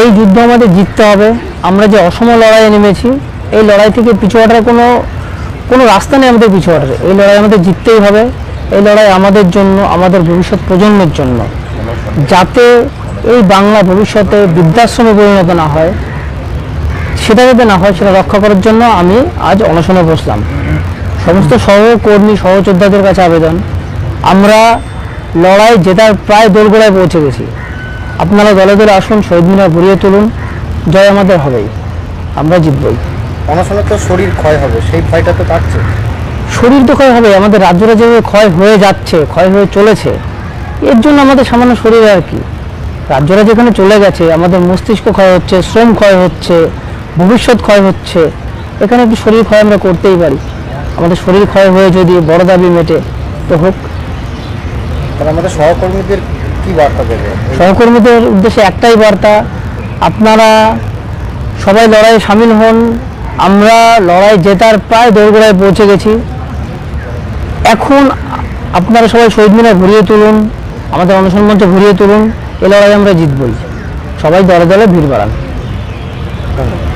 এই যুদ্ধ আমাদের জিততে হবে। আমরা যে অসম লড়াইয়ে নেমেছি, এই লড়াই থেকে পিছু হটার কোনো কোনো রাস্তা নেই আমাদের পিছু হটার। এই লড়াই আমাদের জিততেই হবে। এই লড়াই আমাদের জন্য, আমাদের ভবিষ্যৎ প্রজন্মের জন্য। যাতে এই বাংলা ভবিষ্যতে বৃদ্ধাশ্রমে পরিণত না হয়, সেটা যাতে না হয়, সেটা রক্ষা করার জন্য আমি আজ অনশনে বসলাম। সমস্ত সহকর্মী, সহযোদ্ধাদের কাছে আবেদন। আমরা লড়াই জেতার প্রায় দোরগোড়ায় পৌঁছে গেছি। আপনারা দলে দলে আসুন শহীদ মিনার ভরিয়ে তুলুন। জয় আমাদের হবেই। আমরা জিতবই। অনশনে তো শরীর ক্ষয় হবে সেই ভয়টা তো কাটছে। শরীর তো ক্ষয় হবে আমাদের রাজ্যটা যেভাবে ক্ষয় হয়ে যাচ্ছে ক্ষয় হয়ে চলেছে এর জন্য আমাদের সামান্য শরীর আর কি। রাজ্যরা যেখানে চলে গেছে আমাদের মস্তিষ্ক ক্ষয় হচ্ছে শ্রম ক্ষয় হচ্ছে ভবিষ্যৎ ক্ষয় হচ্ছে এখানে একটু শরীর ক্ষয় আমরা করতেই পারি। আমাদের শরীর ক্ষয় হয়ে যদি বড় দাবি মেটে তো হোক। তাহলে আমাদের সহকর্মীদের কি বার্তা দেবে? সহকর্মীদের উদ্দেশ্যে একটাই বার্তা আপনারা সবাই লড়াইয়ে সামিল হন আমরা লড়াই জেতার প্রায় দোরগোড়ায় পৌঁছে গেছি। এখন আপনারা সবাই শহীদ মিনার ঘুরিয়ে তুলুন আমাদের অনশন মঞ্চে ঘুরিয়ে তুলুন এ লড়াই আমরা জিতবই। সবাই দলে দলে ভিড় বাড়ান। ধন্যবাদ।